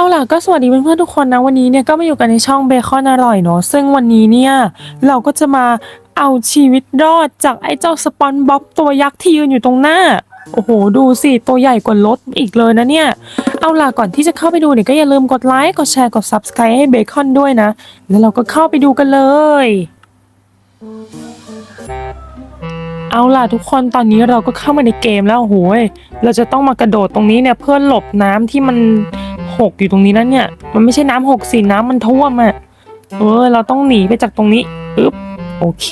เอาล่ะก็สวัสดีเพื่อนๆทุกคนนะวันนี้เนี่ยก็มาอยู่กันในช่องเบคอนอร่อยเนาะซึ่งวันนี้เนี่ยเราก็จะมาเอาชีวิตรอดจากไอ้เจ้าสปอนบ๊อบตัวยักษ์ที่ยืนอยู่ตรงหน้า โอ้โห ดูสิตัวใหญ่กว่ารถอีกเลยนะเนี่ย เอาล่ะก่อนที่จะเข้าไปดูเนี่ยก็อย่าลืมกดไลค์กดแชร์กด Subscribe ให้เบคอนด้วยนะ แล้วเราก็เข้าไปดูกันเลยเอาล่ะทุกคนตอนนี้เราก็เข้ามาในเกมแล้วโอ้โหเราจะต้องมากระโดดตรงนี้เนี่ยเพื่อหลบน้ำที่มัน หกอยู่ตรงนี้นะเนี่ย มันไม่ใช่น้ำหกสิน้ำมันท่วมอะ่ะ เออ เราต้องหนีไปจากตรงนี้อึ๊บโอเค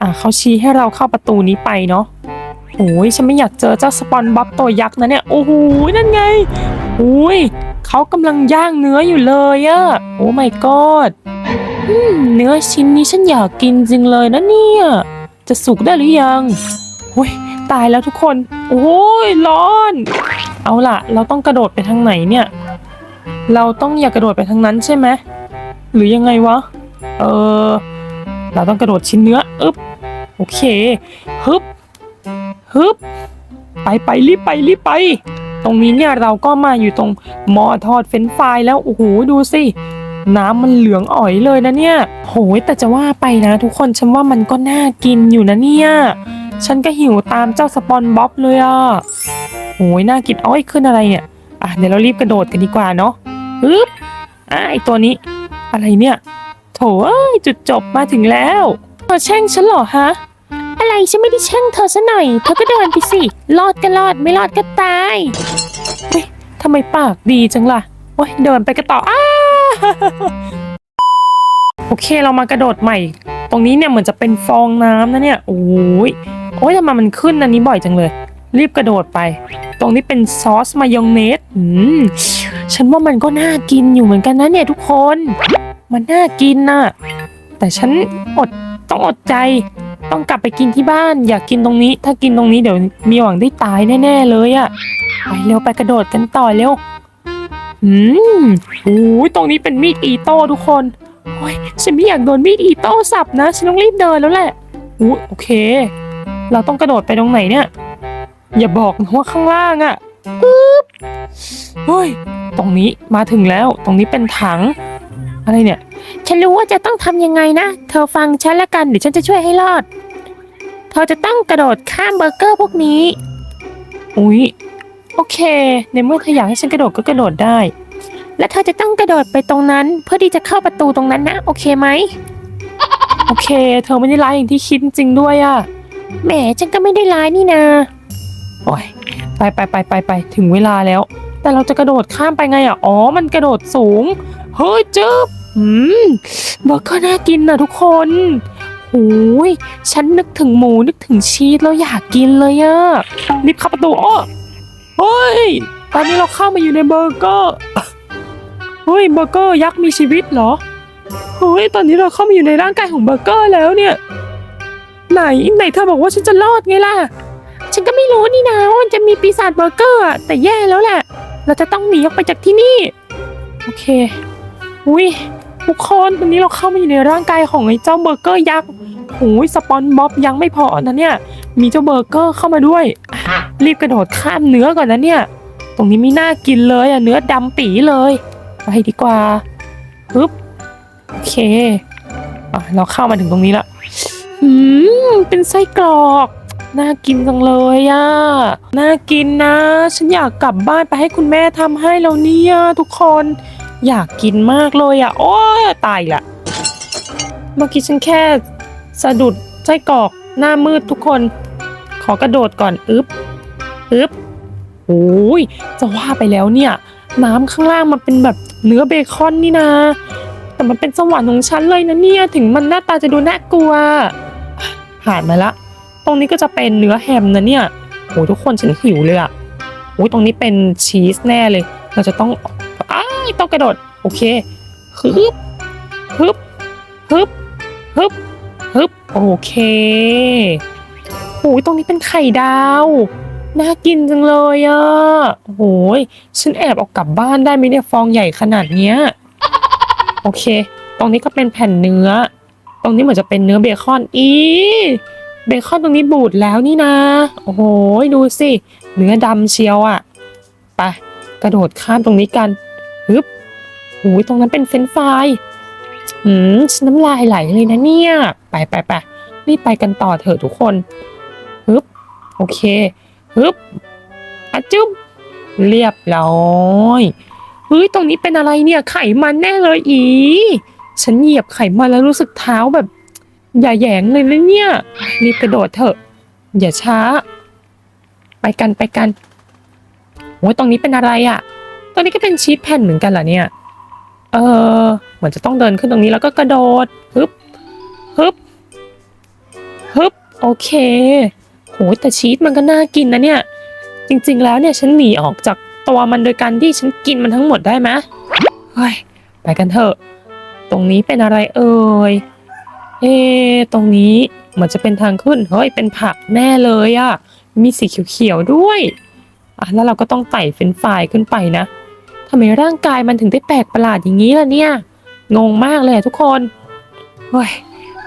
อะเขาชี้ให้เราเข้าประตูนี้ไปเนาะโอ้ยฉันไม่อยากเจอเจ้าสปอนบ๊อบตัวยักษ์นะเนี่ย โอ้โหนั่นไงโอ้ยเขากำลังย่างเนื้ออยู่เลยอะโอ้ my god อืมเนื้อชิ้นนี้ฉันอยากกินจริงเลยนะเนี่ย จะสุกได้หรือยังโอ้ยตายแล้วทุกคน โอ้ยร้อน เอาล่ะ เราต้องกระโดดไปทางไหนเนี่ย เราต้องอย่ากระโดดไปทางนั้นใช่ไหมหรือยังไงวะ เออ เราต้องกระโดดชิ้นเนื้ออึ๊บ โอเค ฮึบ ฮึบ ไปไปรีบไปรีบไป ตรงนี้เนี่ยเราก็มาอยู่ตรงหม้อทอดเฟรนฟรายแล้ว โอ้โห ดูสิ น้ำมันเหลืองอ๋อยเลยนะเนี่ย โหย แต่จะว่าไปนะทุกคน ฉันว่ามันก็น่ากินอยู่นะเนี่ย ฉันก็หิวตามเจ้าสปอนบ๊อบเลยอะ โหยน่ากินอ้อยขึ้นอะไรเนี่ยอะเดี๋ยวเรารีบกระโดดกันดีกว่าเนาะฮึบอะไอตัวนี้ อะไรเนี่ย โถเอ้ยจุดจบมาถึงแล้วเธอแช่งฉันเหรอฮะอะไรฉันไม่ได้แช่งเธอซะหน่อย เธอก็เดินไปสิรอดก็รอดไม่รอดก็ตายเฮ้ยทำไมปากดีจังล่ะโอ้ยเดินไปกันต่ออ้าโอเคเรามากระโดดใหม่ ตรงนี้เนี่ยเหมือนจะเป็นฟองน้ำนะเนี่ยโอ้ยโอ้ยทำไมมันขึ้นอันนี้บ่อยจังเลย รีบกระโดดไป ตรงนี้เป็นซอสมายองเนสอืมฉันว่ามันก็น่ากินอยู่เหมือนกันนะเนี่ยทุกคน มันน่ากินน่ะแต่ฉันอดต้องอดใจ ต้องกลับไปกินที่บ้าน อยากกินตรงนี้ ถ้ากินตรงนี้เดี๋ยวมีหวังได้ตายแน่ๆเลยอะไปเร็วไปกระโดดกันต่อเร็วอืมโอ้ยตรงนี้เป็นมีดอีโต้ทุกคนโอ้ยฉันไม่อยากโดนมีดอีโต้สับนะ ฉันต้องรีบเดินแล้วแหละอู้โอเค เราต้องกระโดดไปตรงไหนเนี่ย อย่าบอกนะว่าข้างล่างอะ่ะปึ๊บเฮ้ย ตรงนี้มาถึงแล้ว ตรงนี้เป็นถัง อะไรเนี่ย ฉันรู้ว่าจะต้องทำยังไงนะ เธอฟังฉันละกันเดี๋ยวฉันจะช่วยให้รอด เธอจะต้องกระโดดข้ามเบอร์เกอร์พวกนี้ อุ๊ย โอเค ในเมื่อเธออยากให้ฉันกระโดดก็กระโดดได้ และเธอจะต้องกระโดดไปตรงนั้น เพื่อที่จะเข้าประตูตรงนั้นนะ โอเคไหม โอเค เธอไม่ได้ร้ายอย่างที่คิดจริงด้วยอะแหมฉันก็ไม่ได้ร้ายนี่นา โอ้ยไปไปไปไปไปถึงเวลาแล้ว แต่เราจะกระโดดข้ามไปไงอะ อ๋อ มันกระโดดสูง เฮ้ยจึ๊บอืมเบอร์เกอร์น่ากินนะทุกคนโอ้ยฉันนึกถึงหมูนึกถึงชีสแล้วอยากกินเลยอะรีบเข้าประตูอ้อเฮ้ย ตอนนี้เราเข้ามาอยู่ในเบอร์เกอร์ เฮ้ยเบอร์เกอร์ยักษ์มีชีวิตเหรอ เฮ้ยตอนนี้เราเข้ามาอยู่ในร่างกายของเบอร์เกอร์แล้วเนี่ย ไหนไหนเธอบอกว่าฉันจะรอดไงล่ะ ก็ไม่รู้นี่นะว่ามันจะมีปีศาจเบอร์เกอร์อะแต่แย่แล้วแหละ เราจะต้องหนีออกไปจากที่นี่ โอเค อุ้ยทุกคนตอนนี้เราเข้ามาอยู่ในร่างกายของไอ้เจ้าเบอร์เกอร์ยักษ์โอ้ยสปอนบ๊อบยังไม่พอนะเนี่ย มีเจ้าเบอร์เกอร์เข้ามาด้วยอะรีบกระโดดข้ามเนื้อก่อนนะเนี่ย ตรงนี้ไม่น่ากินเลยอะเนื้อดำปีเลยไปดีกว่าปึ๊บโอเคอะเราเข้ามาถึงตรงนี้ละอืมเป็นไส้กรอก น่ากินจังเลยอะ่ะ น่ากินนะ ฉันอยากกลับบ้านไปให้คุณแม่ทำให้แล้วเนี่ยทุกคน อยากกินมากเลยอะ่ะ โอ้ยตายละ เมื่อกี้ฉันแค่สะดุดไส้กรอกหน้ามืดทุกคน ขอกระโดดก่อนอึ๊บอึ๊บโอ้ยจะว่าไปแล้วเนี่ย น้ำข้างล่างมันเป็นแบบเนื้อเบคอนนี่นะแต่มันเป็นสวรรค์ของฉันเลยนะเนี่ย ถึงมันหน้าตาจะดูน่ากลัว ผ่านมาละ ตรงนี้ก็จะเป็นเนื้อแฮมนะเนี่ยโอ้ทุกคนฉันหิวเลยอะโอ้ยตรงนี้เป็นชีสแน่เลย เราจะต้องอ้าต้องกระโดด โอเคฮึบฮึบฮึบฮึบฮึบโอเคโอ้ยตรงนี้เป็นไข่ดาวน่ากินจังเลยอะโอ้โหยฉันแอบเอากลับบ้านได้ไหมเนี่ยฟองใหญ่ขนาดเนี้ยโอเค ตรงนี้ก็เป็นแผ่นเนื้อ ตรงนี้เหมือนจะเป็นเนื้อเบคอนอี เบคอนตรงนี้บูดแล้วนี่นะ โอ้โห ดูสิ เนื้อดำเชียวอะไป กระโดดข้ามตรงนี้กันฮึบโอ้ยตรงนั้นเป็นเฟรนฟรายอืมฉันน้ำลายไหลเลยนะเนี่ย ไปไปไปรีบไปกันต่อเถอะทุกคนฮึบ โอเคฮึบอะจุ๊บ เรียบร้อยเฮ้ย ตรงนี้เป็นอะไรเนี่ย ไขมันแน่เลยอี ฉันเหยียบไขมันแล้วรู้สึกเท้าแบบ อย่าแยงเลยนะเนี่ยรีบกระโดดเถอะ อย่าช้า ไปกันไปกันโอ้ยตรงนี้เป็นอะไรอะ่ะ ตรงนี้ก็เป็นชีทแผ่นเหมือนกันเหรอเนี่ย เออเหมือนจะต้องเดินขึ้นตรงนี้แล้วก็กระโดดฮึบฮึบฮึบโอเคโหแต่ชีสมันก็น่ากินนะเนี่ย จริงๆแล้วเนี่ยฉันหนีออกจากตัวมันโดยการที่ฉันกินมันทั้งหมดได้ไหมเฮ้ยไปกันเถอะ ตรงนี้เป็นอะไรเอ่ย เอตรงนี้เหมือนจะเป็นทางขึ้น เฮ้ย เป็นผักแน่เลยอะมีสีเขียวๆด้วย อะ แล้วเราก็ต้องไต่เฟรนช์ฟรายขึ้นไปนะทำไมร่างกายมันถึงได้แปลกประหลาดอย่างนี้ล่ะเนี่ย งงมากเลยทุกคน เฮ้ย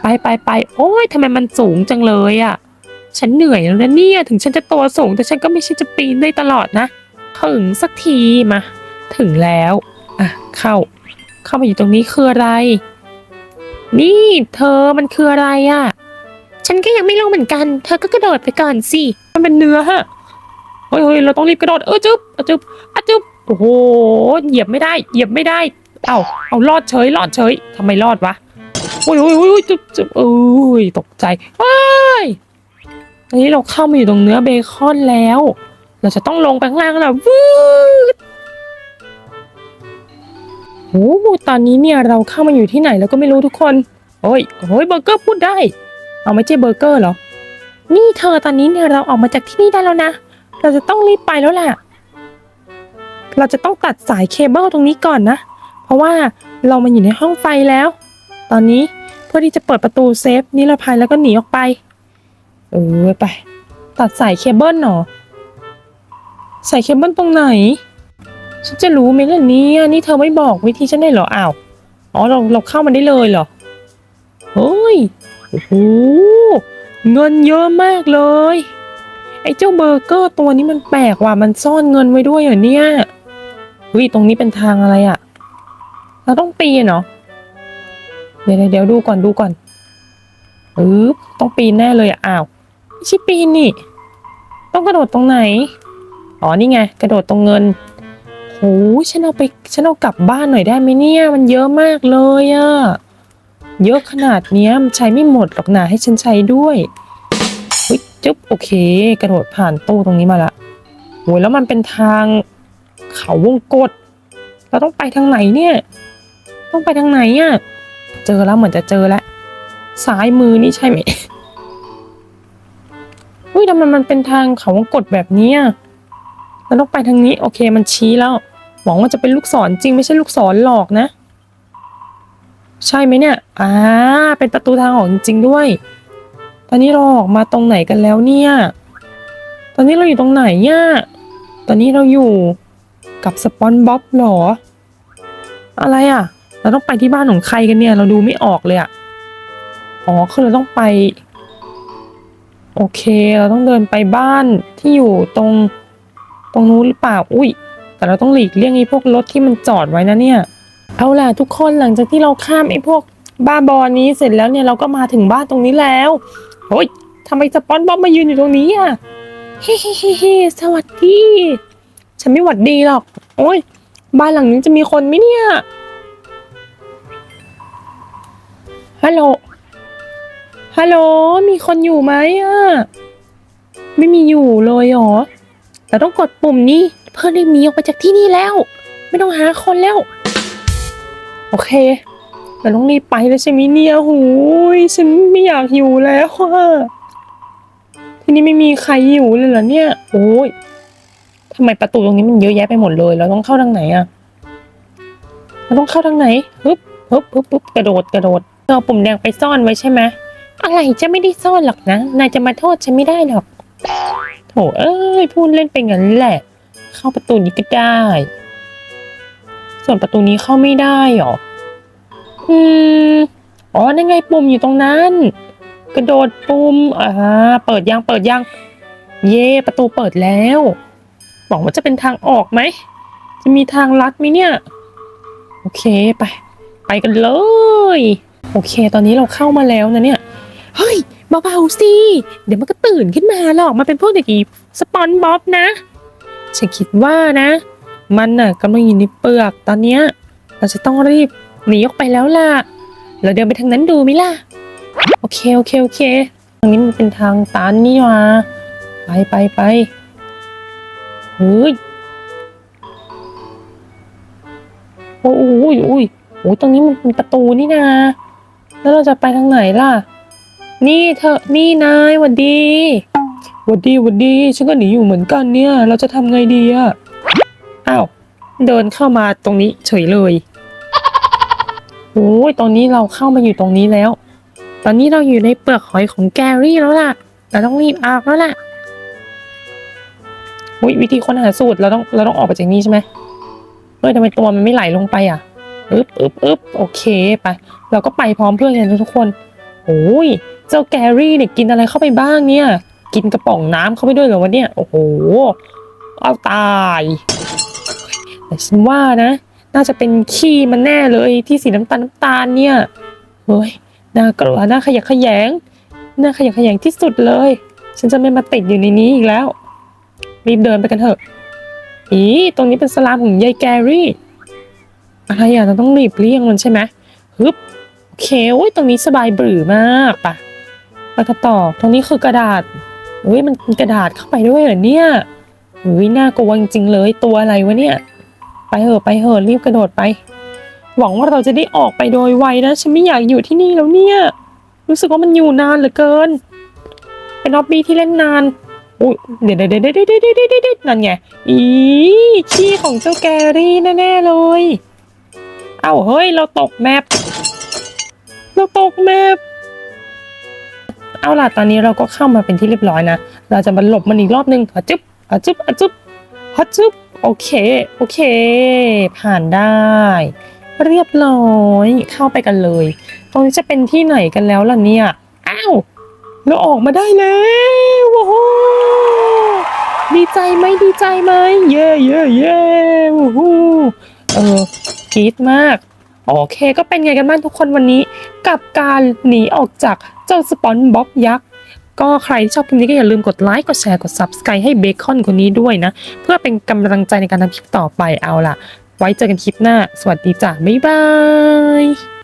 ไปไปไป โอ้ยทำไมมันสูงจังเลยอะ ฉันเหนื่อยแล้วนะเนี่ย ถึงฉันจะตัวสูง แต่ฉันก็ไม่ใช่จะปีนได้ตลอดนะ ถึงสักทีมา ถึงแล้ว อะ เข้า เข้ามาอยู่ตรงนี้คืออะไร นี่เธอมันคืออะไรอะ่ะ ฉันก็ยังไม่รู้เหมือนกัน เธอก็กระโดดไปก่อนสิ มันเป็นเนื้อฮะเฮ้ยเราต้องรีบกระโดด เออจึ๊บอจึ๊บอจึ๊บโอ้โห เหยียบไม่ได้ เหยียบไม่ได้ เอ้าเอารอดเฉย รอดเฉยทำไมรอดวะโอ้ยโอ้ยโอ้ยจึ๊บจึ๊บเอ้ยตกใจว้ายอันนี้เราเข้ามาอยู่ตรงเนื้อเบคอนแล้ว เราจะต้องลงไปข้างล่างแล้ววืด ตอนนี้เนี่ยเราเข้ามาอยู่ที่ไหนแล้วก็ไม่รู้ทุกคน โอ้ยโอ้ยเบอร์เกอร์พูดได้ เอาไม่ใช่เบอร์เกอร์เหรอ นี่เธอตอนนี้เนี่ยเราออกมาจากที่นี่ได้แล้วนะ เราจะต้องรีบไปแล้วแหละ เราจะต้องตัดสายเคเบิลตรงนี้ก่อนนะ เพราะว่าเรามาอยู่ในห้องไฟแล้ว ตอนนี้เพื่อที่จะเปิดประตูเซฟนิรภัยแล้วก็หนีออกไป เออไป ตัดสายเคเบิลหรอสายเคเบิลตรงไหน ฉันจะรู้ไหมล่ะเนี่ยนี่เธอไม่บอกวิธีฉันได้เหรออ้าวอ๋อเราเราเข้ามาได้เลยเหรอเฮ้ยโอ้โหเงินเยอะมากเลย ไอ้เจ้าเบอร์เกอร์ตัวนี้มันแปลกว่ะมันซ่อนเงินไว้ด้วยเหรอเนี่ยเฮ้ยตรงนี้เป็นทางอะไรอะเราต้องปีนเหรอเดี๋ยวเดี๋ยวดูก่อนดูก่อนปึ๊บต้องปีนแน่เลยอะอ้าวไม่ใช่ปีนนี่ ต้องกระโดดตรงไหน อ๋อนี่ไง กระโดดตรงเงิน โหฉันเอาไปฉันเอากลับบ้านหน่อยได้ไหมเนี่ย มันเยอะมากเลยอะเยอะขนาดเนี้ยมันใช้ไม่หมดหรอกนะให้ฉันใช้ด้วยเฮ้ยจึ๊บโอเค กระโดดผ่านตู้ตรงนี้มาละโหแล้วมันเป็นทางเขาวงกตเราต้องไปทางไหนเนี่ย ต้องไปทางไหนอะเจอแล้วเหมือนจะเจอแล้วซ้ายมือนี่ใช่ไหมอุ้ยทำไมมันเป็นทางเขาวงกตแบบนี้ย เราต้องไปทางนี้ โอเคมันชี้แล้ว หวังว่าจะเป็นลูกศรจริงไม่ใช่ลูกศรหลอกนะ ใช่ไหมเนี่ยอ่าเป็นประตูทางออกจริงด้วย ตอนนี้เราออกมาตรงไหนกันแล้วเนี่ย ตอนนี้เราอยู่ตรงไหนเนี่ยตอนนี้เราอยู่กับสปอนบ๊อบหรอ อะไรอะ เราต้องไปที่บ้านของใครกันเนี่ย เราดูไม่ออกเลยอะอ๋อคือเราต้องไป โอเค เราต้องเดินไปบ้านที่อยู่ตรง รงนู้นหรือเปล่า อุ้ย แต่เราต้องหลีกเลี่ยงไอ้พวกรถที่มันจอดไว้นะเนี่ย เอาล่ะทุกคนหลังจากที่เราข้ามไอ้พวกบ้าบอนี้เสร็จแล้วเนี่ยเราก็มาถึงบ้านตรงนี้แล้วโอ้ยทำไมสปอนบ๊อบมายืนอยู่ตรงนี้อะเฮ้เฮ้เฮ้สวัสดี ฉันไม่หวัดดีหรอก โอ้ย บ้านหลังนี้จะมีคนไหมเนี่ย ฮัลโหล ฮัลโหล มีคนอยู่ไหมอะ ไม่มีอยู่เลยเหรอ แต่ต้องกดปุ่มนี้ เพื่อได้หนีออกไปจากที่นี่แล้ว ไม่ต้องหาคนแล้ว โอเคแต่ต้องรีบไปแล้วใช่ไหมเนี่ยหูยฉันไม่อยากอยู่แล้วอะที่นี่ไม่มีใครอยู่เลยเหรอเนี่ย โอ้ยทำไมประตูตรงนี้มันเยอะแยะไปหมดเลย เราต้องเข้าทางไหนอะเราต้องเข้าทางไหนฮึบฮึบฮึบฮึบกระโดดกระโดดเอาปุ่มแดงไปซ่อนไว้ใช่ไหมอะไรจะไม่ได้ซ่อนหรอกนะ นายจะมาโทษฉันไม่ได้หรอก ถเอ้ยพูดเล่นไปงั้นแหละ เข้าประตูนี้ก็ได้ ส่วนประตูนี้เข้าไม่ได้หรอ อืม อ๋อนั่นไงปุ่มอยู่ตรงนั้น กระโดดปุ่มอ่าเปิดยังเปิดยัง เย่ประตูเปิดแล้วหวังว่าจะเป็นทางออกไหม จะมีทางลัดไหมเนี่ย โอเคไป ไปกันเลย โอเค ตอนนี้เราเข้ามาแล้วนะเนี่ย เฮ้ย เบาๆสิ เดี๋ยวมันก็ตื่นขึ้นมาหรอก มันเป็นพวกเด็กอีสปอนบ๊อบนะ ฉันคิดว่านะ มันน่ะกำลังอยู่ในเปลือกตอนเนี้ย เราจะต้องรีบหนีออกไปแล้วล่ะ เราเดินไปทางนั้นดูไหมล่ะ โอเคโอเคโอเค ทางนี้มันเป็นทางตันนี่ว่าไปไปไปเฮ้ยโอ้ยโอ้ยโอ้ยโอ้ยตรงนี้มันเป็นประตูนี่นาแล้วเราจะไปทางไหนล่ะ นี่เธอ นี่นายหวัดดีหวัดดีหวัดดี ฉันก็หนีอยู่เหมือนกันเนี่ย เราจะทำไงดีอะอ้าว เดินเข้ามาตรงนี้เฉยเลย โอ้ย ตอนนี้เราเข้ามาอยู่ตรงนี้แล้ว ตอนนี้เราอยู่ในเปลือกหอยของแกรี่แล้วล่ะ เราต้องรีบออกแล้วล่ะอุ้ยวิธีค้นหาสูตรเราต้องเราต้องออกไปจากนี้ใช่ไหมเฮ้ยทำไมตัวมันไม่ไหลลงไปอะอึ๊บอึ๊บอึ๊บโอเคไป เราก็ไปพร้อมเพื่อนกันทุกคนโอ้ย เจ้าแกรี่เนี่ยกินอะไรเข้าไปบ้างเนี่ย กินกระป๋องน้ำเข้าไปด้วยเหรอวะเนี่ย โอ้โห เอาตายแต่ฉันว่านะ น่าจะเป็นขี้มันแน่เลยที่สีน้ำตาลน้ำตาลเนี่ยเฮ้ยน่ากลัวน่าขยะแขยงน่าขยะแขยงที่สุดเลย ฉันจะไม่มาติดอยู่ในนี้อีกแล้วรีบเดินไปกันเถอะอีตรงนี้เป็นสลามของยายแกรี่อะไรอะเราต้องรีบเลี่ยงมันใช่ไหมฮึบโอเคโอ้ยตรงนี้สบายบรือมากปะ แล้วก็ตอบตรงนี้คือกระดาษเฮ้ยมันกระดาษเข้าไปด้วยเหรอเนี่ยเฮ้ยน่ากลัวจริงเลยตัวอะไรวะเนี่ย ไปเหอะไปเหอะรีบกระโดดไป หวังว่าเราจะได้ออกไปโดยไวนะฉันไม่อยากอยู่ที่นี่แล้วเนี่ย รู้สึกว่ามันอยู่นานเหลือเกิน เป็นออบบี้ที่เล่นนานอุ้ยเดี๋ยวเดี๋ยวเดี๋ยวเดี๋ยวเดี๋เดี๋นั่นไงอีชี้ของเจ้าแกรี่แน่เลย เอ้าเฮ้ยเราตกแมปเราตกแมป เอาล่ะตอนนี้เราก็เข้ามาเป็นที่เรียบร้อยนะ เราจะมาหลบมันอีกรอบนึงอะจึ๊บอะจึ๊บอะจึ๊บอะจึ๊บโอเค โอเค ผ่านได้ เรียบร้อยเข้าไปกันเลย ตรงนี้จะเป็นที่ไหนกันแล้วล่ะเนี่ย อ้าวเราออกมาได้แล้วโอ้โหดีใจไหมดีใจไหมเย่เย่เย่โอ้โหเออกรี๊ดมาก โอเคก็เป็นไงกันบ้างทุกคนวันนี้ กับการหนีออกจากเจ้าสปอนบ๊อบยักษ์ก็ใครที่ชอบคลิปนี้ก็อย่าลืมกดไลค์กดแชร์กด Subscribe ให้เบคอนคนนี้ด้วยนะ เพื่อเป็นกำลังใจในการทำคลิปต่อไปเอาล่ะ ไว้เจอกันคลิปหน้า สวัสดีจ้ะบ๊ายบาย